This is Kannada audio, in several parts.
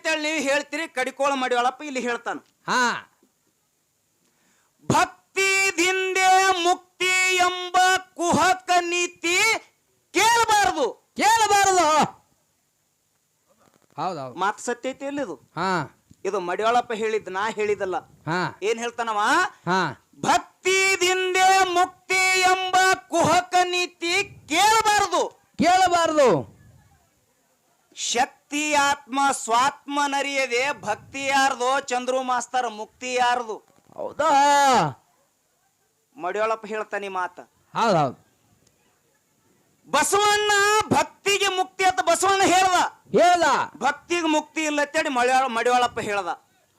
ಅಂತೇಳಿ ನೀವು ಹೇಳ್ತೀರಿ ಕಡಿಕೋಳ ಮಾಡಿವಳಪ್ಪ ಇಲ್ಲಿ ಹೇಳ್ತಾನ. ಹಾ. ಭಕ್ತಿದಿಂದೆ ಮುಕ್ತಿ ಎಂಬ ಕುಹಕ ನೀತಿ ಕೇಳಬಾರದು. ಕೇಳಬಾರದು. ಹೌದೌದು ಮಾತು ಸತ್ಯ ಐತಿ ಇದು? ಹಾ. ಇದು ಮಡಿವಾಳಪ್ಪ ಹೇಳಿದ್ ನಾ ಹೇಳಿದಲ್ಲ. ಹಾ. ಏನ್ ಹೇಳ್ತಾನವ? ಹಾ. ಭಕ್ತಿದಿಂದೆ ಮುಕ್ತಿ ಎಂಬ ಕುಹಕ ನೀತಿ ಕೇಳಬಾರದು. ಕೇಳಬಾರದು. ಶಕ್ತಿ ಆತ್ಮ ಸ್ವಾತ್ಮ ನರಿಯದೆ ಭಕ್ತಿ ಯಾರ್ದು ಚಂದ್ರು ಮಾಸ್ತರ್ ಮುಕ್ತಿ ಯಾರ್ದು? ಹೌದಾ? ಮಡಿಯೊಳಪ್ಪ ಹೇಳ್ತಾನೆ ಈ ಮಾತ. ಹೌದೌದು. ಬಸವಣ್ಣ ಭಕ್ತಿಗೆ ಮುಕ್ತಿ ಅಂತ ಬಸವಣ್ಣ ಹೇಳ್ದ. ಹೇಳ್ದ. ಭಕ್ತಿಗೆ ಮುಕ್ತಿ ಇಲ್ಲ ಅಂತೇಳಿ ಮಡಿವಾಳ ಮಡಿವಾಳಪ್ಪ ಹೇಳ್ದ.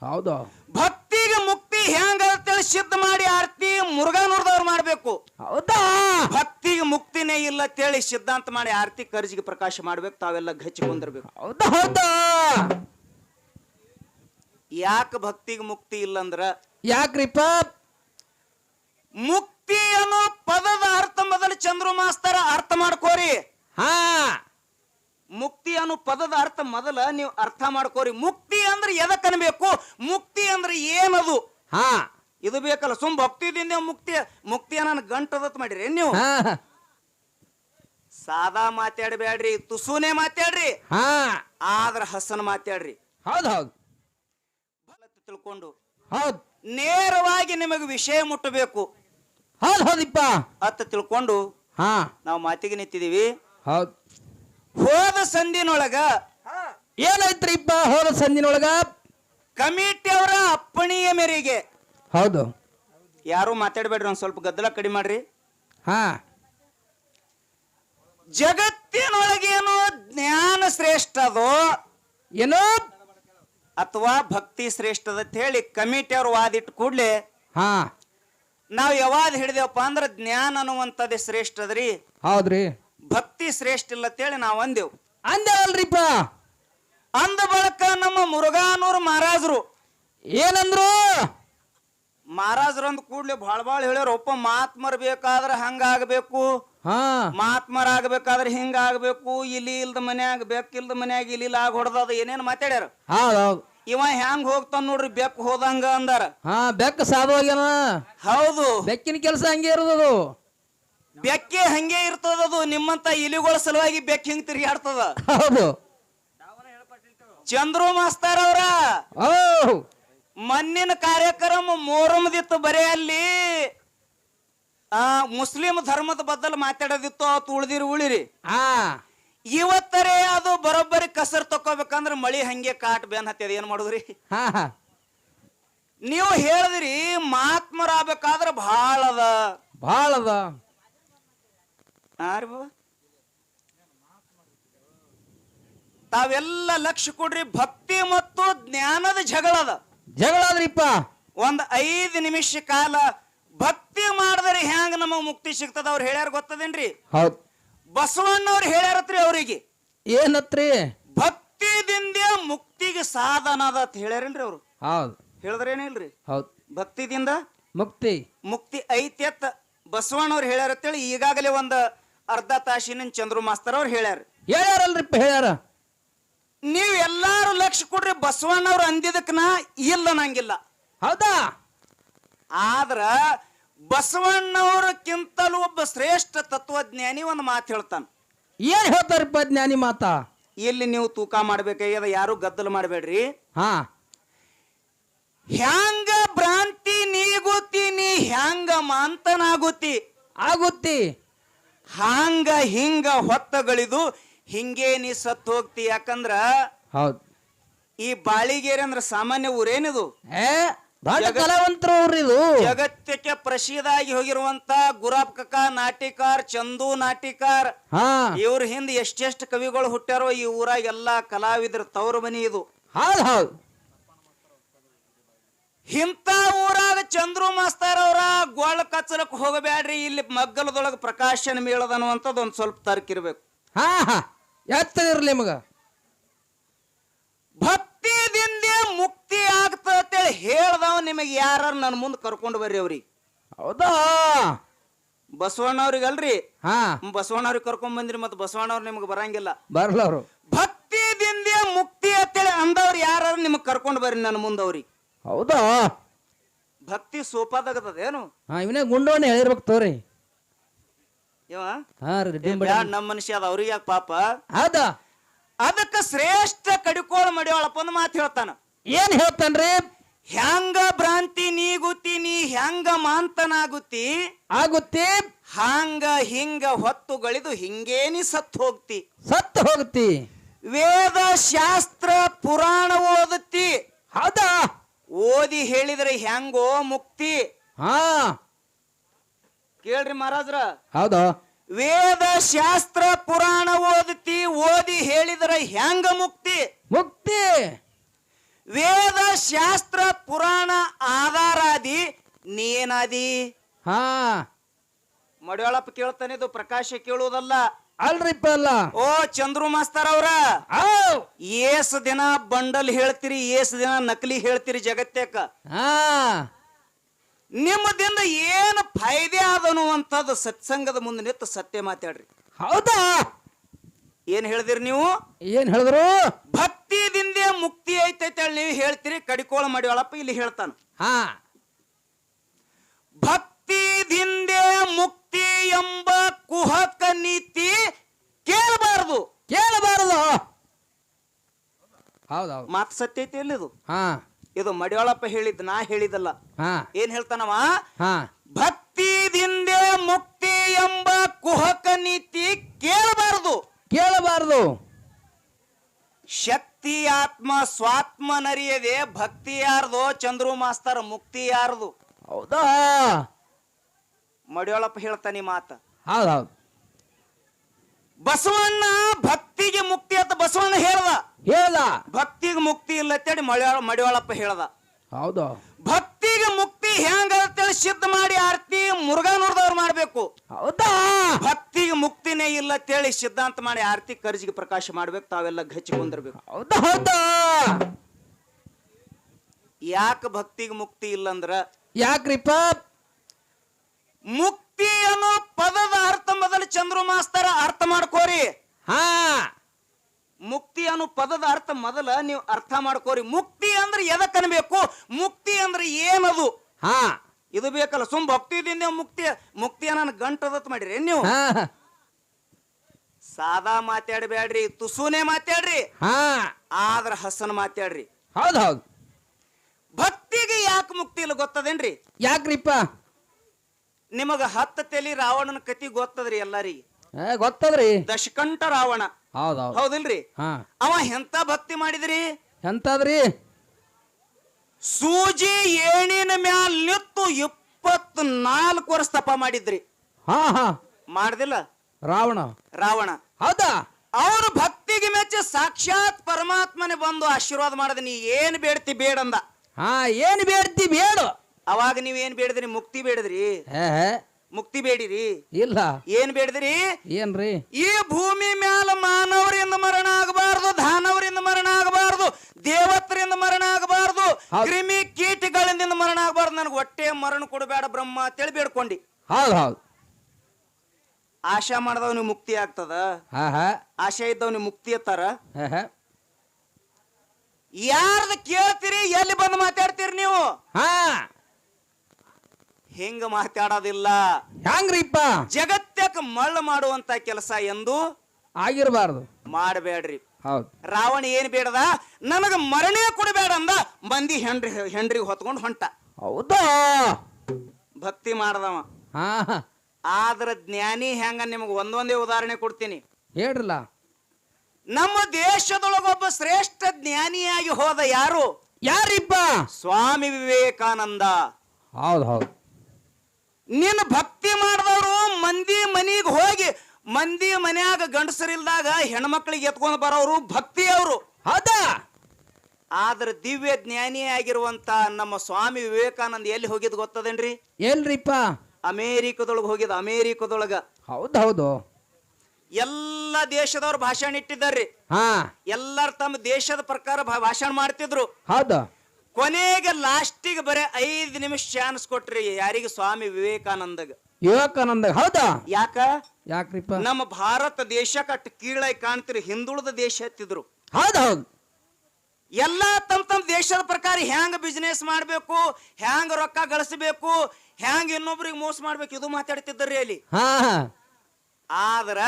ಹೌದು. ಭಕ್ತಿಗೆ ಮುಕ್ತಿ ಹೆಂಗ ಅಂತೇಳಿ ಸಿದ್ಧ ಮಾಡಿ ಆರ್ತಿ ಮುರುಘಾನೂರ್ದವ್ರು ಮಾಡ್ಬೇಕು. ಹೌದಾ? ಭಕ್ತಿಗೆ ಮುಕ್ತಿನೇ ಇಲ್ಲ ಅಂತೇಳಿ ಸಿದ್ಧಾಂತ ಮಾಡಿ ಆರ್ತಿ ಕರ್ಜಿಗೆ ಪ್ರಕಾಶ ಮಾಡ್ಬೇಕು ತಾವೆಲ್ಲ ಗಚ್ಚಿ ಕುಂದಿರ್ಬೇಕು. ಹೌದಾ ಹೌದಾ? ಯಾಕೆ ಭಕ್ತಿಗೆ ಮುಕ್ತಿ ಇಲ್ಲಂದ್ರ? ಯಾಕ್ರಿಪ್ಪ? ಮುಕ್ತಿ ಅನ್ನೋ ಪದದ ಅರ್ಥ ಮೊದಲು ಚಂದ್ರು ಮಾಸ್ತರ ಅರ್ಥ ಮಾಡ್ಕೋರಿ. ಹಾ. ಮುಕ್ತಿ ಅನ್ನೋ ಪದದ ಅರ್ಥ ಮೊದಲ ನೀವು ಅರ್ಥ ಮಾಡ್ಕೋರಿ. ಮುಕ್ತಿ ಅಂದ್ರೆ ಎದಕ್ಕೆ ಅನ್ಬೇಕು? ಮುಕ್ತಿ ಅಂದ್ರೆ ಏನದು? ಹಾ. ಇದು ಬೇಕಲ್ಲ ಸುಮ್ ಭಕ್ತಿದಿಂದ ಮುಕ್ತಿ ಮುಕ್ತಿ ನನ್ನ ಗಂಟದತ್ ಮಾಡಿರಿ. ನೀವು? ಸಾದಾ ಮಾತಾಡಬೇಡ್ರಿ ತುಸುನೆ ಮಾತಾಡ್ರಿ. ಹಾ. ಆದ್ರ ಹಸನ್ ಮಾತಾಡ್ರಿ. ಹೌದು ಹೌದು. ತಿಳ್ಕೊಂಡು. ಹೌದು. ನೇರವಾಗಿ ನಿಮಗೆ ವಿಷಯ ಮುಟ್ಟಬೇಕು. ಹೌದ್ ಹೌದಿಪ್ಪ. ಅತ್ತ ತಿಳ್ಕೊಂಡು ಹಾ. ನಾವು ಮಾತಿಗೆ ನಿಂತಿದೀವಿ. ಹೌದು. ಹೋದ ಸಂದಿನೊಳಗ ಏನಾಯ್ತ್ರಿಪ್ಪ ಹೋದ ಸಂದಿನೊಳಗ? ಕಮಿಟಿ ಅವರ ಅಪ್ಪಣೆಯ ಮೇರೆಗೆ. ಹೌದು. ಯಾರು ಮಾತಾಡಬೇಡ್ರಿ ಒಂದ್ ಸ್ವಲ್ಪ ಗದ್ದಲ ಕಡಿಮೆ ಮಾಡ್ರಿ. ಹಾ. ಜಗತ್ತಿನೊಳಗೇನು ಜ್ಞಾನ ಶ್ರೇಷ್ಠ ಶ್ರೇಷ್ಠದೋ ಏನು? ಅಥವಾ ಭಕ್ತಿ ಶ್ರೇಷ್ಠದ ಅಂತ ಹೇಳಿ ಕಮಿಟಿ ಅವ್ರು ವಾದಿಟ್ಟು ಕೂಡ್ಲೆ ಹಾ. ನಾವು ಯಾವಾಗ ಹಿಡಿದೇವಪ್ಪ ಅಂದ್ರೆ ಜ್ಞಾನ ಅನ್ನುವಂಥದ್ದೇ ಶ್ರೇಷ್ಠ ಅದ್ರಿ. ಹೌದ್ರಿ. ಭಕ್ತಿ ಶ್ರೇಷ್ಠ ಇಲ್ಲ ಅಂತೇಳಿ ನಾವು ಅಂದೆವು. ಅಂದೇವಲ್ರಿಪ್ಪ? ಅಂದ ಬಳಕ ನಮ್ಮ ಮುರುಘಾನೂರ್ ಮಹಾರಾಜರು ಏನಂದ್ರು? ಮಹಾರಾಜರು ಅಂದ್ ಕೂಡ್ಲೆ ಭಾಳ ಭಾಳ ಹೇಳ್ಯಾರ ಒಪ್ಪ ಮಾತ್ಮರ್ ಬೇಕಾದ್ರೆ ಹಂಗಾಗಬೇಕು ಹಾ. ಮಾತ್ಮರ ಆಗ್ಬೇಕಾದ್ರೆ ಹಿಂಗ ಆಗ್ಬೇಕು ಇಲ್ಲಿ ಇಲ್ದ ಮನ್ಯಾಗ ಬೆಕ್ಕಿಲ್ದ ಮನ್ಯಾಗ ಇಲ್ಲಿ ಆಗ ಹೊಡೆದ ಏನೇನು ಮಾತಾಡ್ಯಾರ. ಇವ ಹೆಂಗ್ ಹೋಗ್ತಾನ ನೋಡ್ರಿ ಬೆಕ್ ಹೋದಂಗ ಅಂದಾರ. ಹಾ ಬೆಕ್ಕ ಹೋಗ್ಯಾನ ಹೌದು. ಬೆಕ್ಕಿನ ಕೆಲಸ ಹಂಗೆ ಇರೋದು ಬೆಕ್ಕೆ ಹಂಗೆ ಇರ್ತದದು ನಿಮ್ಮಂತ ಇಲಿಗಳ ಸಲುವಾಗಿ ಬೆಕ್ಕಿ ಹಿಂಗ್ ತಿರುಗಾಡ್ತದ ಹೌದು. ಚಂದ್ರು ಮಾಸ್ತಾರ ಅವ್ರ. ಓ ಮಣ್ಣಿನ ಕಾರ್ಯಕ್ರಮ ಮೋರಮದಿತ್ತು ಬರೇ ಅಲ್ಲಿ. ಆ ಮುಸ್ಲಿಂ ಧರ್ಮದ ಬದಲು ಮಾತಾಡೋದಿತ್ತು ಅವತ್ತು ಉಳ್ದಿರಿ ಉಳಿರಿ. ಹಾ. ಇವತ್ತರೇ ಅದು ಬರೋಬ್ಬರಿ ಕಸರ್ ತಕೋಬೇಕಂದ್ರ ಮಳಿ ಹಂಗೆ ಕಾಟ್ ಬೇನ್ ಹತ್ತದ ಏನ್ ಮಾಡುದ್ರಿ? ಹಾ ಹಾ. ನೀವು ಹೇಳಿದ್ರಿ ಮಹಾತ್ಮರಾಗಬೇಕಾದ್ರ ಭಾಳ ಅದ ಭಾಳ ಅದ ಆರ್ ಬಾವ? ತಾವೆಲ್ಲ ಲಕ್ಷ ಕೊಡ್ರಿ ಭಕ್ತಿ ಮತ್ತು ಜ್ಞಾನದ ಜಗಳದ ಜಗಳಾದ್ರಿಪ್ಪ ಒಂದ್ ಐದು ನಿಮಿಷ ಕಾಲ ಭಕ್ತಿ ಮಾಡಿದ್ರೆ ಹ್ಯಾಂಗ ನಮಗ್ ಮುಕ್ತಿ ಸಿಗ್ತದ ಅವ್ರು ಹೇಳ್ಯಾರ ಗೊತ್ತದೇನ್ರಿ? ಹೌದು. ಬಸವಣ್ಣವ್ರು ಹೇಳ್ಯಾರತ್ರಿ ಅವರಿಗೆ. ಏನತ್ರಿ? ಭಕ್ತಿದಿಂದ ಮುಕ್ತಿಗೆ ಸಾಧನ ಅದ ಅಂತ ಹೇಳ್ಯಾರೇನ್ರಿ ಅವ್ರು? ಹೌದು. ಹೇಳಿದ್ರೇನಿಲ್ರಿ? ಹೌದು. ಭಕ್ತಿದಿಂದ ಮುಕ್ತಿ. ಮುಕ್ತಿ ಐತಿ ಅಂತ ಬಸವಣ್ಣವ್ರು ಹೇಳ್ಯಾರ ಅಂತೇಳಿ ಈಗಾಗಲೇ ಒಂದು ಅರ್ಧ ತಾಸಿನ ಚಂದ್ರು ಮಾಸ್ತರ್ ಅವ್ರು ಹೇಳ್ಯಾರ. ಹೇಳ್ಯಾರಲ್ರಿಪ್ಪ ಹೇಳ್ಯಾರ. ನೀವ್ ಎಲ್ಲಾರು ಲಕ್ಷ ಕೊಡ್ರಿ ಬಸವಣ್ಣವ್ರು ನಾ ಇಲ್ಲ ನಂಗಿಲ್ಲ ಹೌದಾ? ಆದ್ರ ಬಸವಣ್ಣವ್ರಕ್ಕಿಂತಲೂ ಒಬ್ಬ ಶ್ರೇಷ್ಠ ತತ್ವಜ್ಞಾನಿ ಒಂದು ಮಾತು ಹೇಳ್ತಾನ. ಏನ್ ಹೇಳ್ತಾರಪ್ಪ ಜ್ಞಾನಿ ಮಾತಾ? ಇಲ್ಲಿ ನೀವು ತೂಕ ಮಾಡ್ಬೇಕಾಗ್ಯದ ಯಾರು ಗದ್ದಲ ಮಾಡಬೇಡ್ರಿ. ಹಾ. ಹ್ಯಾಂಗ ಭ್ರಾಂತಿ ನೀಗುತ್ತಿ ನೀ ಹ್ಯಾಂಗ ಮಾಂತನಾಗುತ್ತಿ. ಆಗುತ್ತಿ. ಹಾಂಗ ಹಿಂಗ ಹೊತ್ತಗಳಿದು ಹಿಂಗೆ ನೀ ಸತ್ತು ಹೋಗ್ತಿ. ಯಾಕಂದ್ರ ಹೌದು. ಈ ಬಾಳಿಗೇರಿ ಅಂದ್ರ ಸಾಮಾನ್ಯ ಊರೇನಿದು? ಏ ದೊಡ್ಡ ಕಲಾವಂತರು ಅವ್ರಿ ಇದು ಜಗತ್ತಕ್ಕೆ ಪ್ರಸಿದ್ಧ ಆಗಿ ಹೋಗಿರುವಂತ ಗುರಾಬ್ ಕಕ್ಕ ನಾಟಿಕಾರ್ ಚಂದು ನಾಟಿಕಾರ್. ಹಾ. ಇವ್ರ ಹಿಂದ್ ಎಷ್ಟೆಷ್ಟು ಕವಿಗಳು ಹುಟ್ಟ್ಯಾರೋ ಈ ಊರಾಗ ಎಲ್ಲಾ ಕಲಾವಿದ್ರ ತವರು ಮನಿ ಇದು. ಹಾ ಹೌದು. ಇಂಥ ಊರಾಗ ಚಂದ್ರು ಮಾಸ್ತರ್ ಅವರ ಗೋಳ ಕಚ್ಚಲಕ್ಕೆ ಹೋಗಬ್ಯಾಡ್ರಿ ಇಲ್ಲಿ ಮಗ್ಗಲದೊಳಗೆ ಪ್ರಕಾಶನ ಮೇಳದ ಒಂದು ಒಂದ್ ಸ್ವಲ್ಪ ತರ್ಕಿರ್ಬೇಕು ಹಾ ಹಾ ಎತ್ತದಿರ್ಲಿ ನಿಮಗ. ಭಕ್ತಿದಿಂದ ಮುಕ್ತಿ ಆಗ್ತ ಅಂತೇಳಿ ಹೇಳ್ದವ ನಿಮಗೆ ಯಾರು ನನ್ನ ಮುಂದೆ ಕರ್ಕೊಂಡು ಬರ್ರಿ ಅವ್ರಿಗೆ ಹೌದಾ? ಬಸವಣ್ಣವ್ರಿಗಲ್ರಿ ಹಾ. ಬಸವಣ್ಣವ್ರಿಗೆ ಕರ್ಕೊಂಡ್ ಬಂದ್ರಿ ಮತ್ತೆ ಬಸವಣ್ಣವ್ರು ನಿಮ್ಗೆ ಬರಂಗಿಲ್ಲ. ಬರ್ಲವ್ರು. ಭಕ್ತಿದಿಂದ ಮುಕ್ತಿ ಅಂತೇಳಿ ಅಂದವ್ರು ನಿಮಗೆ ಕರ್ಕೊಂಡು ಬರ್ರಿ ನನ್ನ ಮುಂದೆ ಅವ್ರಿಗೆ ಹೌದಾ? ಭಕ್ತಿ ಸೋಪಾದಾಗದೇನು ಹಾ ಇವನೇ ಗುಂಡವನ್ನ ಹೇಳಿರ್ಬೇಕು ತೋರಿ. ಇವ ಹಾ ರೀ ಡಿಂಬ ಬ್ಯಾಡ್ ನಮ್ಮ ಮನುಷ್ಯ ಅದ ಅವ್ರಿಗೆ ಯಾಕೆ ಪಾಪ? ಹೌದಾ? ಅದಕ್ಕ ಶ್ರೇಷ್ಠ ಕಡಿಕೋಳ ಮಡಿಯೋಳಪ್ಪ ಒಂದು ಮಾತು ಹೇಳ್ತಾನ. ಏನ್ ಹೇಳ್ತಾನ್ರಿ ಹ್ಯಾಂಗ ಭ್ರಾಂತಿ ನೀ ಗುತ್ತಿ ನೀ ಹ್ಯಾಂಗ ಮಾಂತನಾಗುತ್ತಿ ಆಗುತ್ತೆ? ಹಾಂಗ ಹಿಂಗ ಹೊತ್ತು ಗಳಿದು ಹಿಂಗೇನಿ ಸತ್ತು ಹೋಗ್ತಿ. ಸತ್ತು ಹೋಗ್ತಿ. ವೇದ ಶಾಸ್ತ್ರ ಪುರಾಣ ಓದುತ್ತಿ. ಹೌದಾ? ಓದಿ ಹೇಳಿದ್ರೆ ಹೆಂಗೋ ಮುಕ್ತಿ. ಹಾ. ಕೇಳ್ರಿ ಮಹಾರಾಜ್ರ. ಹೌದಾ. ವೇದ ಶಾಸ್ತ್ರ ಪುರಾಣ ಓದುತ್ತಿ ಓದಿ ಹೇಳಿದ್ರೆ ಹೆಂಗ ಮುಕ್ತಿ? ಮುಕ್ತಿ. ವೇದ ಶಾಸ್ತ್ರ ಪುರಾಣ ಆಧಾರಾದಿ ನೀನಾದಿ. ಹಾ. ಮಡಿವಾಳಪ್ಪ ಕೇಳ್ತಾನೆ ಇದು ಪ್ರಕಾಶ ಕೇಳುವುದಲ್ಲ. ಅಲ್ರಿಪ್ಪ ಅಲ್ಲ ಓ ಚಂದ್ರು ಮಾಸ್ತರ್ ಅವ್ರ! ಏಸ್ ದಿನ ಬಂಡಲ್ ಹೇಳ್ತೀರಿ ಏಸ್ ದಿನ ನಕಲಿ ಹೇಳ್ತೀರಿ ಜಗತ್ತೇಕ ಹಾ. ನಿಮ್ಮದಿಂದ ಏನು ಫಾಯ್ದೆ ಆದನ್ನುವಂಥದ್ದು ಸತ್ಸಂಗದ ಮುಂದೆ ನಿಂತು ಸತ್ಯ ಮಾತಾಡ್ರಿ. ಹೌದಾ? ಏನ್ ಹೇಳಿದಿರಿ ನೀವು? ಏನ್ ಹೇಳಿದ್ರು? ಭಕ್ತಿದಿಂದ ಮುಕ್ತಿ ಐತೈತೆ ಹೇಳಿ ನೀವು ಹೇಳ್ತೀರಿ ಕಡಿಕೋಳ ಮಾಡಿವಳಪ್ಪ ಇಲ್ಲಿ ಹೇಳ್ತಾನ. ಹಾ. ಭಕ್ತಿದಿಂದೆ ಮುಕ್ತಿ ಎಂಬ ಕುಹಕ ನೀತಿ ಕೇಳಬಾರದು. ಕೇಳಬಾರದು. ಹೌದೌದು ಮಾತು ಸತ್ಯ ಐತಿ ಎಲ್ಲಿದು ಹಾ. ಇದು ಮಡಿವಾಳಪ್ಪ ಹೇಳಿದ್ ನಾ ಹೇಳಿದಲ್ಲ ಹಾ. ಏನ್ ಹೇಳ್ತಾನವ? ಹಾ. ಭಕ್ತಿದಿಂದೆ ಮುಕ್ತಿ ಎಂಬ ಕುಹಕ ನೀತಿ ಕೇಳಬಾರದು. ಕೇಳಬಾರದು. ಶಕ್ತಿ ಆತ್ಮ ಸ್ವಾತ್ಮ ನರಿಯದೆ ಭಕ್ತಿ ಯಾರ್ದು ಚಂದ್ರು ಮಾಸ್ತರ್ ಮುಕ್ತಿ ಯಾರ್ದು? ಹೌದಾ? ಮಡಿವಾಳಪ್ಪ ಹೇಳ್ತಾನೆ ಈ ಮಾತ. ಹೌದೌದು ಬಸವಣ್ಣ ಭಕ್ತಿಗೆ ಮುಕ್ತಿ ಅಂತ ಬಸವಣ್ಣ ಹೇಳ್ದ. ಹೇಳ ಭಕ್ತಿಗೆ ಮುಕ್ತಿ ಇಲ್ಲ ಅಂತೇಳಿ ಮಡಿವಾಳ ಮಡಿಯೊಳಪ್ಪ ಹೇಳ್ದ. ಹೌದು. ಭಕ್ತಿಗೆ ಮುಕ್ತಿ ಹೆಂಗ ಅಂತೇಳಿ ಸಿದ್ಧ ಮಾಡಿ ಆರ್ತಿ ಮುರುಘಾನೂರ್ದವ್ರು ಮಾಡ್ಬೇಕು. ಹೌದಾ? ಭಕ್ತಿಗೆ ಮುಕ್ತಿನೇ ಇಲ್ಲ ಅಂತೇಳಿ ಸಿದ್ಧಾಂತ ಮಾಡಿ ಆರ್ತಿ ಕರ್ಜಿಗೆ ಪ್ರಕಾಶ ಮಾಡ್ಬೇಕು ತಾವೆಲ್ಲ ಗಚ್ಚಿ ಕುಂದಿರ್ಬೇಕು. ಹೌದ ಹೌದಾ. ಯಾಕೆ ಭಕ್ತಿಗೆ ಮುಕ್ತಿ ಇಲ್ಲಂದ್ರ ಯಾಕ್ರಿಪ್ಪ? ಮುಕ್ತಿ ಅನ್ನೋ ಪದದ ಅರ್ಥ ಮೊದಲು ಚಂದ್ರು ಮಾಸ್ತರ ಅರ್ಥ ಮಾಡ್ಕೋರಿ. ಹಾ. ಮುಕ್ತಿ ಅನ್ನೋ ಪದದ ಅರ್ಥ ಮೊದಲ ನೀವು ಅರ್ಥ ಮಾಡ್ಕೋರಿ. ಮುಕ್ತಿ ಅಂದ್ರೆ ಎದಕ್ಕನ್ಬೇಕು ಮುಕ್ತಿ ಅಂದ್ರೆ ಏನದು? ಹಾ. ಇದು ಬೇಕಲ್ಲ ಸುಮ್ ಭಕ್ತಿದಿಂದ ಮುಕ್ತಿ ಮುಕ್ತಿ ನನ್ನ ಗಂಟದತ್ ಮಾಡಿರಿ. ನೀವು? ಹಾ. ಸಾದಾ ಮಾತಾಡಬೇಡ್ರಿ ತುಸುನೆ ಮಾತಾಡ್ರಿ. ಹಾ. ಆದ್ರ ಹಸನ್ ಮಾತಾಡ್ರಿ. ಹೌದ್ ಹೌದು. ಭಕ್ತಿಗೆ ಯಾಕೆ ಮುಕ್ತಿ ಇಲ್ಲ ಗೊತ್ತದೇನ್ರಿ? ಯಾಕ್ರಿಪ್ಪ? ನಿಮಗ ಹತ್ತ ತೆಲಿ ರಾವಣನ ಕತಿ ಗೊತ್ತದ್ರಿ ಎಲ್ಲಾರಿಗೆ ಏ ಗೊತ್ತದ್ರಿ. ದಶಕಂಠ ರಾವಣ. ಹೌದೌದು. ಹೌದಿಲ್ರಿ? ಹಾ. ಅವ ಎಂತ ಭಕ್ತಿ ಮಾಡಿದ್ರಿ? ಎಂತದ್ರಿ? ಸೂಜಿ ಏಣಿನ ಮ್ಯಾಲ್ ನಿತ್ತು ಇಪ್ಪತ್ ನಾಲ್ಕು ವರ್ಷ ತಪ ಮಾಡಿದ್ರಿ. ಹಾ ಹಾ. ಮಾಡ್ದಿಲ್ಲ? ರಾವಣ. ರಾವಣ. ಹೌದಾ? ಅವ್ರ ಭಕ್ತಿಗೆ ಮೆಚ್ಚ ಸಾಕ್ಷಾತ್ ಪರಮಾತ್ಮನೆ ಬಂದು ಆಶೀರ್ವಾದ ಮಾಡದ ನೀ ಏನ್ ಬೇಡ್ತಿ ಬೇಡಂದ. ಹಾ ಏನ್ ಬೇಡ್ತಿ ಬೇಡು. ಅವಾಗ ನೀವ್ ಏನ್ ಬೇಡದ್ರಿ? ಮುಕ್ತಿ ಬೇಡದ್ರಿ? ಹೇ, ಮುಕ್ತಿ ಬೇಡಿರಿ? ಇಲ್ಲ. ಏನ್ ಬೇಡದ್ರಿ? ಏನ್ರಿ? ಈ ಭೂಮಿ ಮ್ಯಾಲ ಮಾನವರಿಂದ ಮರಣ ಆಗಬಾರ್ದು ದಾನವರಿಂದ ಮರಣ ಆಗಬಾರ್ದು ದೇವತರಿಂದ ಮರಣ ಆಗಬಾರ್ದು ಹೌದ್. ಕ್ರಿಮಿ ಕೀಟಗಳಿಂದ ಮರಣ ಆಗಬಾರ್ದು. ನನಗೆ ಹೊಟ್ಟೆ ಮರಣ ಕೊಡಬೇಡ ಬ್ರಹ್ಮ ಅಂತೇಳಿ ಬೇಡ್ಕೊಂಡಿ. ಹೌದು ಹೌದು. ಆಶಾ ಮಾಡಿದವನಿಗೆ ಮುಕ್ತಿ ಆಗ್ತದ? ಹಾ ಹಾ. ಆಶೆ ಇದ್ದವನಿಗೆ ಮುಕ್ತಿ ಎತ್ತಾರ? ಹೇ. ಯಾರ್ದ ಕೇಳ್ತೀರಿ ಎಲ್ಲಿ ಬಂದು ಮಾತಾಡ್ತೀರಿ ನೀವು? ಹಾ. ಹಿಂಗ ಮಾತಾಡೋದಿಲ್ಲ. ಹ್ಯಾಂಗ್ರಿಪ್ಪ? ಜಗತ್ತಕ್ಕೆ ಮಳ್ಳ ಮಾಡುವಂತ ಕೆಲಸ ಎಂದು ಆಗಿರಬಾರ್ದು. ಮಾಡಬೇಡ್ರಿ. ಹೌದು. ರಾವಣ ಏನ್ ಬೇಡದ? ನನಗ ಮರಣೇ ಕೊಡಬೇಡ ಅಂದ ಮಂದಿ ಹೆಂಡ್ರಿ ಹೆಂಡ್ರಿಗೆ ಹೊತ್ಕೊಂಡು ಹೊಂಟ. ಹೌದಾ? ಭಕ್ತಿ ಮಾಡ್ದವ. ಹಾ. ಆದ್ರ ಜ್ಞಾನಿ ಹೆಂಗ ನಿಮಗೆ ಒಂದೊಂದೇ ಉದಾಹರಣೆ ಕೊಡ್ತೀನಿ. ಹೇಳ್ರಲ್ಲ. ನಮ್ಮ ದೇಶದೊಳಗೊಬ್ಬ ಶ್ರೇಷ್ಠ ಜ್ಞಾನಿಯಾಗಿ ಹೋದ ಯಾರು? ಯಾರಿಪ್ಪ? ಸ್ವಾಮಿ ವಿವೇಕಾನಂದ. ಹೌದು ಹೌದು. ನಿನ್ನ ಭಕ್ತಿ ಮಾಡಿದವರು ಮಂದಿ ಮನಿಗೆ ಹೋಗಿ ಮಂದಿ ಮನ್ಯಾಗ ಗಂಡಸರಿಲ್ದಾಗ ಹೆಣ್ಮಕ್ಳಿಗೆ ಎತ್ಕೊಂಡು ಬರೋರು ಭಕ್ತಿ ಅವರು. ಹೌದಾ? ಆದ್ರೆ ದಿವ್ಯ ಜ್ಞಾನಿ ಆಗಿರುವಂತ ನಮ್ಮ ಸ್ವಾಮಿ ವಿವೇಕಾನಂದ ಎಲ್ಲಿ ಹೋಗಿದ್ ಗೊತ್ತದೇನ್ರಿ? ಎಲ್ರಿಪ್ಪ? ಅಮೇರಿಕದೊಳಗೆ ಹೋಗಿದ ಅಮೇರಿಕದೊಳಗ. ಹೌದು ಹೌದು. ಎಲ್ಲ ದೇಶದವ್ರು ಭಾಷಣ ಇಟ್ಟಿದ್ದಾರ್ರಿ. ಹಾ. ಎಲ್ಲಾರು ತಮ್ಮ ದೇಶದ ಪ್ರಕಾರ ಭಾ- ಭಾಷಣ ಮಾಡ್ತಿದ್ರು. ಹೌದು. ಕೊನೆಗೆ ಲಾಸ್ಟಿಗೆ ಬರೀ ಐದು ನಿಮಿಷ ಚಾನ್ಸ್ ಕೊಟ್ರಿ ಯಾರಿಗೆ ಸ್ವಾಮಿ ವಿವೇಕಾನಂದಗ. ವಿವೇಕಾನಂದ ಹೌದಾ? ಯಾಕ? ಯಾಕ್ರಿಪ್ಪ? ನಮ್ಮ ಭಾರತ ದೇಶ ಕಟ್ ಕೀಳಾಗಿ ಕಾಣ್ತಿರಿ ಹಿಂದುಳಿದ ದೇಶ ಎತ್ತಿದ್ರು. ಹೌದು ಹೌದು. ಎಲ್ಲಾ ತಮ್ಮ ತಮ್ಮ ದೇಶದ ಪ್ರಕಾರ ಹ್ಯಾಂಗ ಬಿಸ್ನೆಸ್ ಮಾಡ್ಬೇಕು ಹ್ಯಾಂಗ ರೊಕ್ಕ ಗಳಿಸಬೇಕು ಹ್ಯಾಂಗ ಇನ್ನೊಬ್ರಿಗೆ ಮೋಸ ಮಾಡ್ಬೇಕು ಇದು ಮಾತಾಡ್ತಿದ್ದರ್ರಿ ಅಲ್ಲಿ. ಹಾ ಹಾ. ಆದ್ರ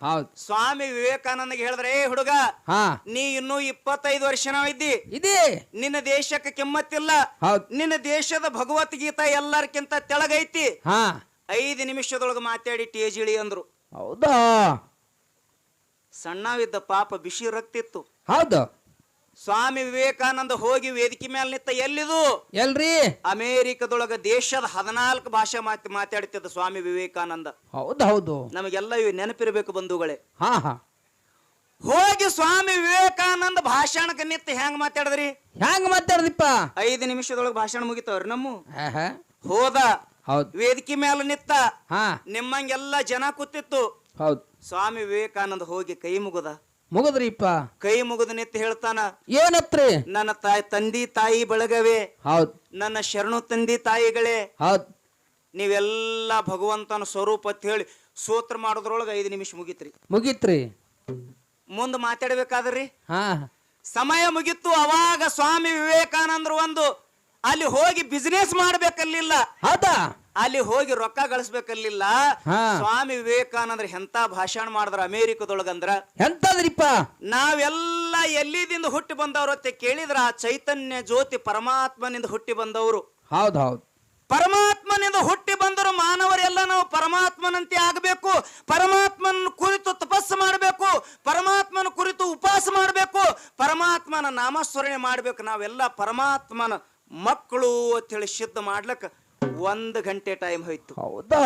ಹೌದ್. ಸ್ವಾಮಿ ವಿವೇಕಾನಂದಗೆ ಹೇಳಿದ್ರೆ ಏ ಹುಡುಗ ಹಾ. ನೀ ಇನ್ನೂ ಇಪ್ಪತ್ತೈದು ವರ್ಷ ಇದ್ದಿ. ಇದೆ ನಿನ್ನ ದೇಶಕ್ಕೆ ಕೆಮ್ಮತ್ತಿಲ್ಲ. ಹೌದ್. ನಿನ್ನ ದೇಶದ ಭಗವದ್ಗೀತಾ ಎಲ್ಲರ್ಕಿಂತ ತೆಳಗೈತಿ. ಹಾ. ಐದು ನಿಮಿಷದೊಳಗೆ ಮಾತಾಡಿ ಟೇಜಿಳಿ ಅಂದ್ರು. ಹೌದಾ? ಸಣ್ಣವಿದ್ದ ಪಾಪ ಬಿಸಿ ರಕ್ತಿತ್ತು ಹೌದು. ಸ್ವಾಮಿ ವಿವೇಕಾನಂದ ಹೋಗಿ ವೇದಿಕೆ ಮೇಲೆ ನಿಂತ ಎಲ್ಲಿದು? ಎಲ್ರಿ? ಅಮೇರಿಕದೊಳಗ ದೇಶದ ಹದಿನಾಲ್ಕು ಭಾಷೆ ಮಾತ್ ಮಾತಾಡ್ತಿದ್ದ ಸ್ವಾಮಿ ವಿವೇಕಾನಂದ. ಹೌದು ಹೌದು. ನಮಗೆಲ್ಲ ಇವು ನೆನಪಿರಬೇಕು ಬಂಧುಗಳೇ. ಹಾ ಹಾ. ಹೋಗಿ ಸ್ವಾಮಿ ವಿವೇಕಾನಂದ ಭಾಷಣಕ್ಕೆ ನಿಂತ ಹೆಂಗ್ ಮಾತಾಡಿದ್ರಿ? ಹೆಂಗ್ ಮಾತಾಡದಿಪ್ಪ ಐದು ನಿಮಿಷದೊಳಗೆ ಭಾಷಣ ಮುಗಿತವ್ರಿ ನಮ್ಮ. ಆಹಾ. ಹೋದ ಹೌದ್. ವೇದಿಕೆ ಮೇಲೆ ನಿತ್ತ ಹಾ. ನಿಮ್ಮಂಗೆಲ್ಲ ಜನ ಕೂತಿತ್ತು. ಹೌದ್. ಸ್ವಾಮಿ ವಿವೇಕಾನಂದ ಹೋಗಿ ಕೈ ಮುಗುದ. ಮುಗದ್ರಿಪ್ಪ. ಕೈ ಮುಗಿದ ನೆತ್ತಿ ಹೇಳ್ತಾನ ಏನತ್ರಿ? ನನ್ನ ತಾಯಿ ತಂದಿ ತಾಯಿ ಬಳಗವೇ ಹೌದ್. ನನ್ನ ಶರಣು ತಂದಿ ತಾಯಿಗಳೇ ಹೌದ್. ನೀವೆಲ್ಲ ಭಗವಂತನ ಸ್ವರೂಪ ಅಂತ ಹೇಳಿ ಸೂತ್ರ ಮಾಡೋದ್ರೊಳಗೆ ಐದು ನಿಮಿಷ ಮುಗಿತ್ರಿ. ಮುಗಿತ್ರಿ. ಮುಂದೆ ಮಾತಾಡ್ಬೇಕಾದ್ರಿ? ಹಾ. ಸಮಯ ಮುಗಿತ್ತು ಅವಾಗ ಸ್ವಾಮಿ ವಿವೇಕಾನಂದರು ಒಂದು ಅಲ್ಲಿ ಹೋಗಿ ಬಿಸ್ನೆಸ್ ಮಾಡ್ಬೇಕಲ್ಲಿಲ್ಲ. ಹೌದಾ? ಅಲ್ಲಿ ಹೋಗಿ ರೊಕ್ಕ ಗಳಿಸ್ಬೇಕಲ್ಲಿಲ್ಲ. ಹಾ. ಸ್ವಾಮಿ ವಿವೇಕಾನಂದ್ರ ಎಂತ ಭಾಷಣ ಮಾಡಿದ್ರ ಅಮೇರಿಕದೊಳಗಂದ್ರ? ಎಂತದ್ರಿಪ್ಪ? ನಾವೆಲ್ಲ ಎಲ್ಲಿದಿಂದ ಹುಟ್ಟಿ ಬಂದವರು ಅಂತ ಕೇಳಿದ್ರ ಆ ಚೈತನ್ಯ ಜ್ಯೋತಿ ಪರಮಾತ್ಮನಿಂದ ಹುಟ್ಟಿ ಬಂದವರು. ಹೌದ್ ಹೌದ್. ಪರಮಾತ್ಮನಿಂದ ಹುಟ್ಟಿ ಬಂದರು ಮಾನವರೆಲ್ಲ ನಾವು ಪರಮಾತ್ಮನಂತೆ ಆಗಬೇಕು. ಪರಮಾತ್ಮನ ಕುರಿತು ತಪಸ್ಸು ಮಾಡಬೇಕು. ಪರಮಾತ್ಮನ ಕುರಿತು ಉಪವಾಸ ಮಾಡಬೇಕು. ಪರಮಾತ್ಮನ ನಾಮಸ್ಮರಣೆ ಮಾಡಬೇಕು. ನಾವೆಲ್ಲ ಪರಮಾತ್ಮನ ಮಕ್ಕಳು ಅಂತೇಳಿ ಸಿದ್ಧ ಮಾಡ್ಲಕ್ಕ ಒಂದು ಗಂಟೆ ಟೈಮ್ ಹೋಯ್ತು. ಹೌದಾ?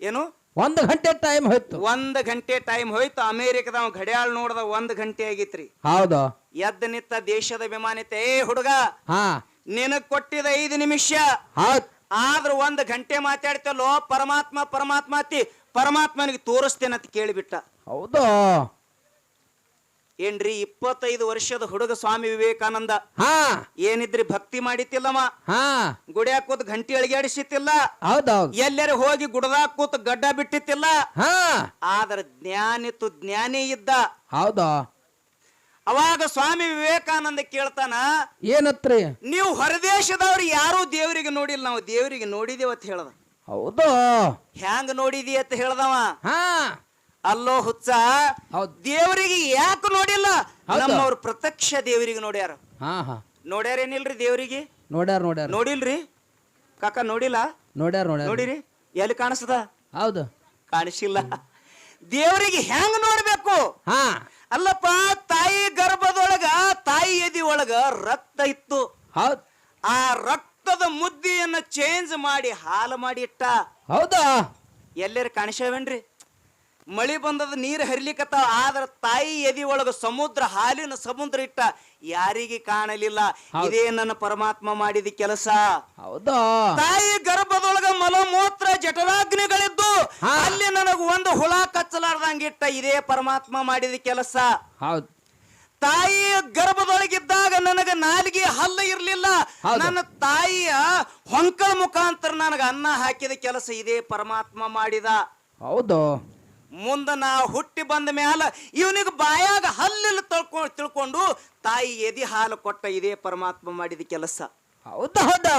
ಏನು? ಒಂದು ಗಂಟೆ ಟೈಮ್ ಹೋಯ್ತು. ಒಂದು ಗಂಟೆ ಟೈಮ್ ಹೋಯ್ತು. ಅಮೇರಿಕದ ಗಡಿಯಾಳ ನೋಡ್ದ ಒಂದು ಗಂಟೆ ಆಗಿತ್ರಿ. ಹೌದ. ಎದ್ದ ನಿತ್ತ ದೇಶದ ವಿಮಾನಿತ ಏ ಹುಡುಗ. ಹಾ. ನಿನಗ್ ಕೊಟ್ಟಿದ ಐದು ನಿಮಿಷ. ಹೌದ್. ಆದ್ರ ಒಂದ್ ಗಂಟೆ ಮಾತಾಡ್ತಲ್ಲೋ ಪರಮಾತ್ಮ ಪರಮಾತ್ಮ ಅತಿ ಪರಮಾತ್ಮನಿಗೆ ತೋರಿಸ್ತೇನೆ ಅಂತ ಕೇಳಿಬಿಟ್ಟ. ಹೌದಾ? ಏನ್ರಿ ಇಪ್ಪತ್ತೈದು ವರ್ಷದ ಹುಡುಗ ಸ್ವಾಮಿ ವಿವೇಕಾನಂದ? ಹಾ. ಏನಿದ್ರಿ ಭಕ್ತಿ ಮಾಡಿತಿಲ್ಲಮ್ಮ ಹಾ. ಗುಡಿಯಾಗ ಕೂತ್ ಗಂಟಿ ಅಳಗ್ಯಾಡಿಸಿತಿಲ್ಲ ಹೌದ್ ಹೌದ್ ಎಲ್ಲರ ಹೋಗಿ ಗುಡದಾಗ ಕೂತ್ ಗಡ್ಡ ಬಿಟ್ಟಿತ್ತಿಲ್ಲ? ಹಾ. ಆದ್ರ ಜ್ಞಾನಿತು ಜ್ಞಾನಿ ಇದ್ದ. ಹೌದಾ. ಅವಾಗ ಸ್ವಾಮಿ ವಿವೇಕಾನಂದ ಕೇಳ್ತಾನ ಏನತ್ರಿ? ನೀವು ಹೊರದೇಶದವ್ರು ಯಾರೂ ದೇವರಿಗೆ ನೋಡಿಲ್ಲ ನಾವು ದೇವರಿಗೆ ನೋಡಿದೇವ ಅಂತ ಹೇಳ್ದ. ಹೌದು. ಹ್ಯಾಂಗ ನೋಡಿದಿ ಅಂತ ಹೇಳ್ದವ? ಹಾ. ಅಲ್ಲೋ ಹುಚ್ಚ ದೇವರಿಗೆ ಯಾಕೆ ನೋಡಿಲ್ಲ? ನಮ್ಮವ್ರು ಪ್ರತ್ಯಕ್ಷ ದೇವರಿಗೆ ನೋಡ್ಯಾರ. ಹಾ ಹಾ. ನೋಡ್ಯಾರೇನಿಲ್ರಿ ದೇವರಿಗೆ? ನೋಡ್ಯಾರ ನೋಡ್ಯಾರ. ನೋಡಿಲ್ರಿ? ಕಾಕ ನೋಡಿಲ್ಲ? ನೋಡ್ಯಾರ ನೋಡ್ಯಾರ. ನೋಡಿರಿ? ಎಲ್ಲಿ ಕಾಣಿಸ್ತದ? ಹೌದು. ಕಾಣಿಸಿಲ್ಲ. ದೇವರಿಗೆ ಹೆಂಗ್ ನೋಡ್ಬೇಕು? ಹಾ. ಅಲ್ಲಪ್ಪ ತಾಯಿ ಗರ್ಭದೊಳಗ ತಾಯಿ ಎದಿ ಒಳಗ ರಕ್ತ ಇತ್ತು. ಹೌದ್. ಆ ರಕ್ತದ ಮುದ್ದೆಯನ್ನ ಚೇಂಜ್ ಮಾಡಿ ಹಾಲು ಮಾಡಿ ಇಟ್ಟ. ಹೌದಾ? ಎಲ್ಲರ ಕಾಣಿಸ್ಯಾವೇನ್ರಿ? ಮಳಿ ಬಂದದ ನೀರು ಹರಿಲಿಕ್ಕತ್ತಾವ ಆದ್ರ ತಾಯಿ ಎದಿ ಒಳಗ ಸಮುದ್ರ ಹಾಲಿನ ಸಮುದ್ರ ಇಟ್ಟ ಯಾರಿಗೆ ಕಾಣಲಿಲ್ಲ. ಇದೇ ನನ್ನ ಪರಮಾತ್ಮ ಮಾಡಿದ ಕೆಲಸ. ಹೌದಾ? ತಾಯಿ ಗರ್ಭದೊಳಗ ಮಲಮೂತ್ರ ಜಠರಾಗ್ನಿಗಳಿದ್ದು. ಅಲ್ಲಿ ನನಗ ಒಂದು ಹುಳ ಕಚ್ಚಲಾರ್ದಂಗಿಟ್ಟ ಇದೇ ಪರಮಾತ್ಮ ಮಾಡಿದ ಕೆಲಸ. ಹೌದು. ತಾಯಿ ಗರ್ಭದೊಳಗಿದ್ದಾಗ ನನಗೆ ನಾಲಿಗೆ ಹಲ್ಲ ಇರಲಿಲ್ಲ. ನನ್ನ ತಾಯಿಯ ಹೊಂಕಳ ಮುಖಾಂತರ ನನಗ ಅನ್ನ ಹಾಕಿದ ಕೆಲಸ ಇದೇ ಪರಮಾತ್ಮ ಮಾಡಿದ. ಹೌದು. ಮುಂದ ನಾ ಹುಟ್ಟಿ ಬಂದ ಮ್ಯಾಲ ಇವನಿಗೆ ಬಾಯಾಗ ಹಲ್ಲಿಲ್ಲ ತಿಳ್ಕೊಂಡು ತಿಳ್ಕೊಂಡು ತಾಯಿ ಎದಿ ಹಾಲು ಕೊಟ್ಟ ಇದೇ ಪರಮಾತ್ಮ ಮಾಡಿದ ಕೆಲಸ. ಹೌದಾ ಹೌದಾ?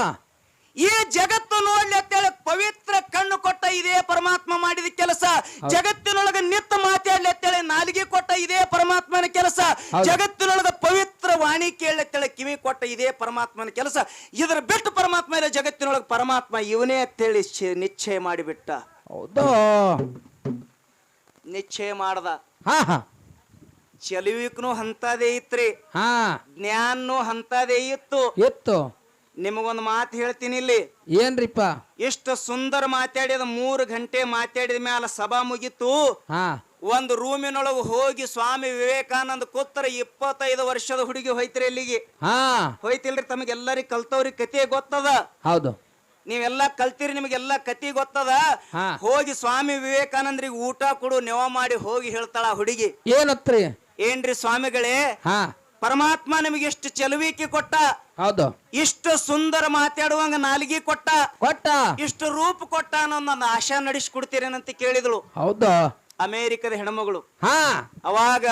ಈ ಜಗತ್ತು ನೋಡ್ಲಿ ಅಂತೇಳಿ ಪವಿತ್ರ ಕಣ್ಣು ಕೊಟ್ಟ ಇದೇ ಪರಮಾತ್ಮ ಮಾಡಿದ ಕೆಲಸ. ಜಗತ್ತಿನೊಳಗ ನಿತ್ತ ಮಾತಾಡ್ಲಿ ಅಂತೇಳಿ ನಾಲಿಗೆ ಕೊಟ್ಟ ಇದೇ ಪರಮಾತ್ಮನ ಕೆಲಸ. ಜಗತ್ತಿನೊಳಗ ಪವಿತ್ರ ವಾಣಿ ಕೇಳಿ ಅಂತೇಳಿ ಕಿವಿ ಕೊಟ್ಟ ಇದೇ ಪರಮಾತ್ಮನ ಕೆಲಸ. ಇದರ ಬಿಟ್ಟು ಪರಮಾತ್ಮ ಇಲ್ಲ ಜಗತ್ತಿನೊಳಗ ಪರಮಾತ್ಮ ಇವನೇ ಅಂತೇಳಿ ನಿಶ್ಚಯ ಮಾಡಿಬಿಟ್ಟ. ಹೌದಾ? ನಿಶ್ಚಯ ಮಾಡ್ದ. ಹಾ ಹಾ. ಚಲುವಿಕ್ನು ಅಂತದೇ ಇತ್ರಿ. ಹಾ. ಜ್ಞಾನನು ಇತ್ತು. ಇತ್ತು. ಎತ್ತು ನಿಮಗೊಂದು ಮಾತು ಹೇಳ್ತೀನಿ ಇಲ್ಲಿ. ಏನ್ರಿಪ್ಪ? ಎಷ್ಟು ಸುಂದರ ಮಾತಾಡಿದ ಮೂರು ಗಂಟೆ ಮಾತಾಡಿದ ಮ್ಯಾಲ ಸಭಾ ಮುಗಿತು. ಹಾ. ಒಂದು ರೂಮಿನೊಳಗೆ ಹೋಗಿ ಸ್ವಾಮಿ ವಿವೇಕಾನಂದ ಕೂತ್ರ ಇಪ್ಪತ್ತೈದು ವರ್ಷದ ಹುಡುಗಿ ಹೋಯ್ತ್ರಿ ಅಲ್ಲಿಗೆ. ಹಾ. ಹೋಯ್ತಿಲ್ರಿ ತಮಗೆಲ್ಲರಿಗೆ ಕಲ್ತವ್ರಿಗೆ ಕತೆ ಗೊತ್ತದ. ಹೌದು. ನೀವೆಲ್ಲ ಕಲ್ತಿರಿ ನಿಮಗೆಲ್ಲ ಕತಿ ಗೊತ್ತದ? ಹಾ. ಹೋಗಿ ಸ್ವಾಮಿ ವಿವೇಕಾನಂದ್ರಿಗೆ ಊಟ ಕೊಡು ನೆವ ಮಾಡಿ ಹೋಗಿ ಹೇಳ್ತಾಳ ಆ ಹುಡುಗಿ. ಏನತ್ರಿ? ಏನ್ರಿ ಸ್ವಾಮಿಗಳೇ? ಹಾ. ಪರಮಾತ್ಮ ನಿಮಗೆ ಎಷ್ಟು ಚೆಲುವಿಕೆ ಕೊಟ್ಟ? ಹೌದು. ಇಷ್ಟು ಸುಂದರ ಮಾತಾಡುವಂಗ ನಾಲಿಗೆ ಕೊಟ್ಟ? ಕೊಟ್ಟ. ಇಷ್ಟು ರೂಪ ಕೊಟ್ಟ ಅನ್ನೋ ನನ್ನ ಆಶಾ ನಡೆಸ್ಕೊಡ್ತೀರೇನಂತ ಕೇಳಿದಳು. ಹೌದು. ಅಮೇರಿಕದ ಹೆಣ್ಮಗಳು. ಹಾ. ಅವಾಗ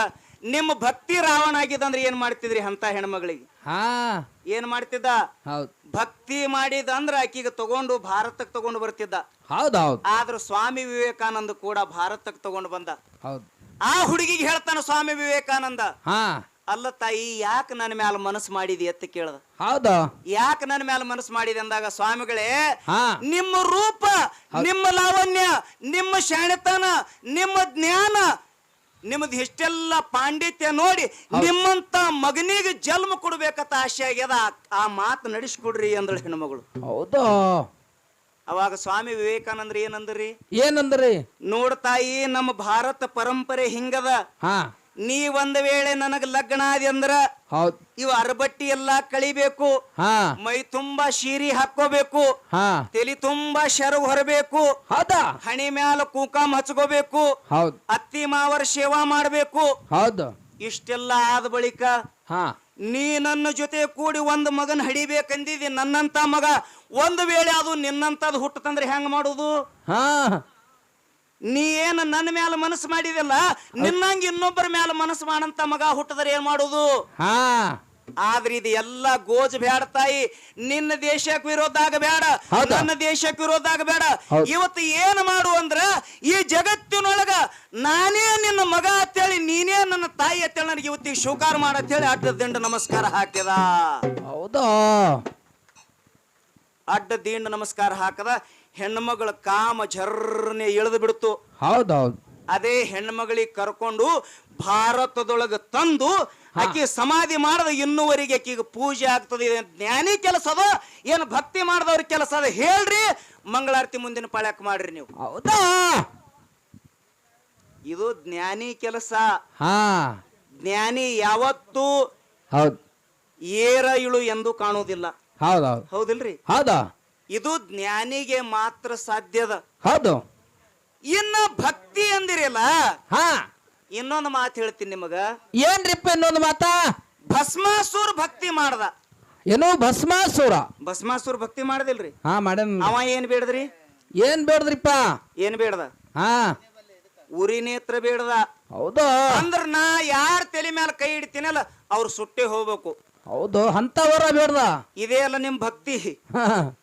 ನಿಮ್ಮ ಭಕ್ತಿ ರಾವಣ ಆಗಿದಂದ್ರೆ ಏನ್ ಮಾಡ್ತಿದ್ರಿ ಅಂತ ಹೆಣ್ಮಗಳಿಗೆ? ಹಾ. ಏನ್ ಮಾಡ್ತಿದ್ದ? ಹೌದ್. ಭಕ್ತಿ ಮಾಡಿದ ಅಂದ್ರ ಆಕೀಗ ತಗೊಂಡು ಭಾರತಕ್ಕೆ ತಗೊಂಡು ಬರ್ತಿದ್ದ. ಹೌದ್ ಹೌದ್. ಆದ್ರ ಸ್ವಾಮಿ ವಿವೇಕಾನಂದ ಕೂಡ ಭಾರತಕ್ಕೆ ತಗೊಂಡು ಬಂದ. ಹೌದ್. ಆ ಹುಡುಗಿಗೆ ಹೇಳ್ತಾನ ಸ್ವಾಮಿ ವಿವೇಕಾನಂದ. ಹಾ. ಅಲ್ಲ ತಾಯಿ ಯಾಕೆ ನನ್ನ ಮ್ಯಾಲ ಮನಸ್ಸು ಮಾಡಿದಿ ಅಂತ ಕೇಳ್ದ. ಹೌದ. ಯಾಕೆ ನನ್ನ ಮ್ಯಾಲ ಮನಸ್ಸು ಮಾಡಿದೆ ಅಂದಾಗ ಸ್ವಾಮಿಗಳೇ ಹಾ. ನಿಮ್ಮ ರೂಪ ನಿಮ್ಮ ಲಾವಣ್ಯ ನಿಮ್ಮ ಶಾಣೆತನ ನಿಮ್ಮ ಜ್ಞಾನ ನಿಮ್ಮದು ಇಷ್ಟೆಲ್ಲ ಪಾಂಡಿತ್ಯ ನೋಡಿ ನಿಮ್ಮಂತ ಮಗನಿಗೆ ಜನ್ಮ ಕೊಡ್ಬೇಕಂತ ಆಸೆ ಆಗ್ಯದ ಆ- ಆ ಮಾತು ನಡೆಸ್ಕೊಡ್ರಿ ಅಂದಳು ಹೆಣ್ಮಗಳು. ಹೌದಾ? ಅವಾಗ ಸ್ವಾಮಿ ವಿವೇಕಾನಂದ್ರ ಏನಂದ್ರಿ? ಏನಂದ್ರಿ? ನೋಡ್ತಾಯಿ ನಮ್ಮ ಭಾರತ ಪರಂಪರೆ ಹಿಂಗದ. ಹಾ. ನೀ ಒಂದ್ ವೇಳೆ ನನಗ ಲಗ್ನ ಆದಿ ಅಂದ್ರ ಇವ ಇವು ಅರಬಟ್ಟಿ ಎಲ್ಲಾ ಕಳಿಬೇಕು ಹಾ. ಮೈ ತುಂಬಾ ಶೀರಿ ಹಾಕೋಬೇಕು ಹಾ. ತಲಿ ತುಂಬಾ ಶರ ಹೊರಬೇಕು ಹೌದಾ? ಹಣಿ ಮ್ಯಾಲ ಕುಂಕುಮ ಹಚ್ಕೋಬೇಕು ಹೌದ್. ಅತ್ತಿ ಮಾವರ ಸೇವಾ ಮಾಡಬೇಕು. ಹೌದು. ಇಷ್ಟೆಲ್ಲ ಆದ ಬಳಿಕ ಹಾ. ನೀ ನನ್ನ ಜೊತೆ ಕೂಡಿ ಒಂದು ಮಗನ್ ಹಡಿಬೇಕಂದಿದಿ ನನ್ನಂತ ಮಗ ಒಂದ್ ವೇಳೆ ಅದು ನಿನ್ನಂತದ್ ಹುಟ್ಟತಂದ್ರೆ ಹೆಂಗ್ ಮಾಡುದು? ಹಾ. ನೀ ಏನ ನನ್ನ ಮ್ಯಾಲ ಮನಸ್ಸು ಮಾಡಿದಿಲ್ಲ ನಿನ್ನಂಗ ಇನ್ನೊಬ್ಬರ ಮ್ಯಾಲ ಮನಸ್ಸು ಮಾಡಂತ ಮಗ ಹುಟ್ಟದ್ರೆ ಏನ್ ಮಾಡುದು? ಹಾ. ಆದ್ರೆ ಇದು ಎಲ್ಲ ಗೋಜ್ ಬೇಡ ತಾಯಿ. ನಿನ್ನ ದೇಶಕ್ಕೆ ವಿರೋಧ ಆಗಬೇಡ? ನನ್ನ ದೇಶಕ್ಕೆ ವಿರೋಧ ಆಗಬೇಡ. ಇವತ್ತು ಏನ್ ಮಾಡು ಅಂದ್ರ ಈ ಜಗತ್ತಿನೊಳಗ ನಾನೇ ನಿನ್ನ ಮಗ ಅಂತೇಳಿ ನೀನೇ ನನ್ನ ತಾಯಿ ಅಂತೇಳಿ ನನಗೆ ಇವತ್ತಿಗೆ ಮಾಡ ಅತ್ತೇಳಿ ಅಡ್ಡ ದಿಂಡ ನಮಸ್ಕಾರ ಹಾಕಿದ ಹೌದಾ? ಅಡ್ಡ ದಿಂಡ ನಮಸ್ಕಾರ ಹಾಕದ. ಹೆಣ್ಮಗಳ ಕಾಮ ಜರ್ನೆ ಇಳಿದು ಬಿಡ್ತು. ಹೌದೌದು. ಹೌದ್ ಅದೇ ಹೆಣ್ಮಗಳಿಗೆ ಕರ್ಕೊಂಡು ಭಾರತದೊಳಗೆ ತಂದು ಆಕಿ ಸಮಾಧಿ ಮಾಡದ ಇನ್ನುವರೆಗೆ ಆಕಿಗೆ ಪೂಜೆ ಆಗ್ತದೆ ಜ್ಞಾನಿ ಕೆಲಸ ಅದ ಏನು ಭಕ್ತಿ ಮಾಡದವ್ರ ಕೆಲಸ ಅದ ಹೇಳ್ರಿ ಮಂಗಳಾರತಿ ಮುಂದಿನ ಪಾಳ್ಯಕ್ ಮಾಡ್ರಿ ನೀವು. ಹೌದಾ? ಇದು ಜ್ಞಾನಿ ಕೆಲಸ. ಹಾ. ಜ್ಞಾನಿ ಯಾವತ್ತು ಹೌದು. ಏರ ಇಳು ಎಂದು ಕಾಣುವುದಿಲ್ಲ. ಹೌದ್ ಹೌದ್ ಹೌದಿಲ್ರಿ? ಹೌದಾ? ಇದು ಜ್ಞಾನಿಗೆ ಮಾತ್ರ ಸಾಧ್ಯದ ಹೌದು. ಇನ್ನ ಭಕ್ತಿ ಅಂದಿರಲ್ಲ? ಹಾ. ಇನ್ನೊಂದು ಮಾತು ಹೇಳ್ತೀನಿ ನಿಮಗ. ಏನ್ರಿಪ್ಪ ಇನ್ನೊಂದು ಮಾತಾ? ಭಸ್ಮಾಸುರ್ ಭಕ್ತಿ ಮಾಡ್ದ. ಏನು ಭಸ್ಮಾಸುರ. ಭಸ್ಮಾಸುರ್ ಭಕ್ತಿ ಮಾಡದಿಲ್ರಿ? ಹಾ ಮಾಡಮ್ ಅವ ಏನ್ ಬೇಡದ್ರಿ? ಏನ್ ಬೇಡದ್ರಿಪ್ಪ? ಏನ್ ಬೇಡದ? ಹಾ. ಉರಿ ನೇತ್ರ ಬೇಡದ. ಹೌದು? ಅಂದ್ರ ನಾ ಯಾರ ತಲೆ ಮೇಲೆ ಕೈ ಇಡ್ತೀನಲ್ಲ ಅವ್ರು ಸುಟ್ಟೆ ಹೋಗ್ಬೇಕು. ಹೌದು ಅಂತವರ ಬೇಡ್ದ. ಇದೇ ಅಲ್ಲ ನಿಮ್ ಭಕ್ತಿ.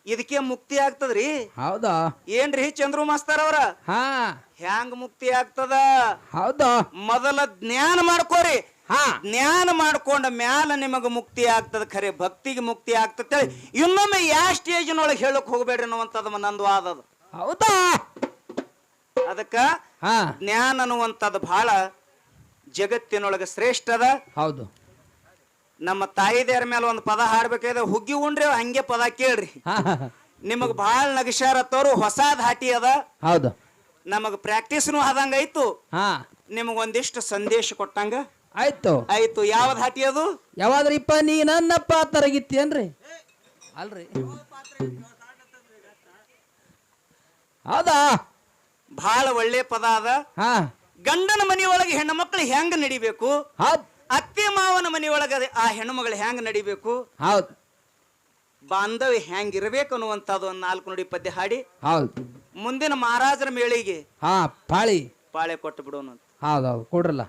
ಇದಕ್ಕೆ ಮುಕ್ತಿ ಆಗ್ತದ್ರಿ. ಹೌದಾ. ಏನ್ರಿ ಚಂದ್ರು ಮಾಸ್ತರ್ ಅವ್ರ? ಹಾ. ಹ್ಯಾಂಗ ಮುಕ್ತಿ ಆಗ್ತದ? ಹೌದು. ಮೊದಲ ಜ್ಞಾನ ಮಾಡ್ಕೋರಿ. ಹಾ. ಜ್ಞಾನ ಮಾಡ್ಕೊಂಡ ಮ್ಯಾಲ ನಿಮಗ ಮುಕ್ತಿ ಆಗ್ತದ ಖರೆ ಭಕ್ತಿಗೆ ಮುಕ್ತಿ ಆಗ್ತದೆ ಇನ್ನೊಮ್ಮೆ ಯಾವ ಸ್ಟೇಜ್ನೊಳಗೆ ಹೇಳಕ್ ಹೋಗ್ಬೇಡ್ರಿ ಅನ್ನುವಂಥದ್ದು ನಂದು ಆದದು ಹೌದಾ? ಅದಕ್ಕ ಹಾ. ಜ್ಞಾನ ಅನ್ನುವಂಥದ್ದು ಬಹಳ ಜಗತ್ತಿನೊಳಗೆ ಶ್ರೇಷ್ಠ ಅದ ಹೌದು. ನಮ್ಮ ತಾಯಿದೇರ ಮೇಲೆ ಒಂದು ಪದ ಹಾಡ್ಬೇಕಾದ್ರೆ ಹುಗ್ಗಿ ಉಂಡ್ರಿ ಹಂಗೆ ಪದ ಕೇಳ್ರಿ. ನಿಮಗ್ ಬಹಳ ನಗಶಾರತ್ತವ್ರು ಹೊಸ ಧಾಟಿ ಅದ. ಹೌದು. ನಮಗ್ ಪ್ರಾಕ್ಟೀಸ್ನು ಆದಂಗ ಆಯ್ತು. ನಿಮಗೊಂದಿಷ್ಟು ನಿಮಗ್ ಒಂದಿಷ್ಟು ಸಂದೇಶ ಕೊಟ್ಟಂಗ. ಆಯ್ತು. ಆಯ್ತು ಯಾವ ಧಾಟಿ ಅದು? ಯಾವಾದ್ರಿಪ್ಪ ನೀ ನನ್ನಪ್ಪ ತರಗಿತ್ತೇನ್ರಿ ಅಲ್ರಿ. ಹೌದಾ? ಬಹಳ ಒಳ್ಳೆ ಪದ ಅದ. ಹಾ. ಗಂಡನ ಮನೆಯೊಳಗೆ ಹೆಣ್ಣು ಮಕ್ಕಳು ಹೆಂಗ ನಡಿಬೇಕು? ಹೌದ್. ಅತ್ತೆ ಮಾವನ ಮನೆಯೊಳಗ ಆ ಹೆಣ್ಣು ಮಗಳು ಹೆಂಗ್ ನಡಿಬೇಕು? ಹೌದು. ಬಾಂಧವ್ಯ ಹೆಂಗಿರ್ಬೇಕು ಅನ್ನುವಂಥದ್ದು ಒಂದು ನಾಲ್ಕು ನುಡಿ ಪದ್ಯ ಹಾಡಿ. ಹೌದು. ಮುಂದಿನ ಮಹಾರಾಜರ ಮೇಳಿಗೆ ಹಾ ಪಾಳಿ. ಪಾಳೆ ಕೊಟ್ಟು ಬಿಡೋಣ ಹೌದೌದು ಕೊಡ್ರಲ್ಲ.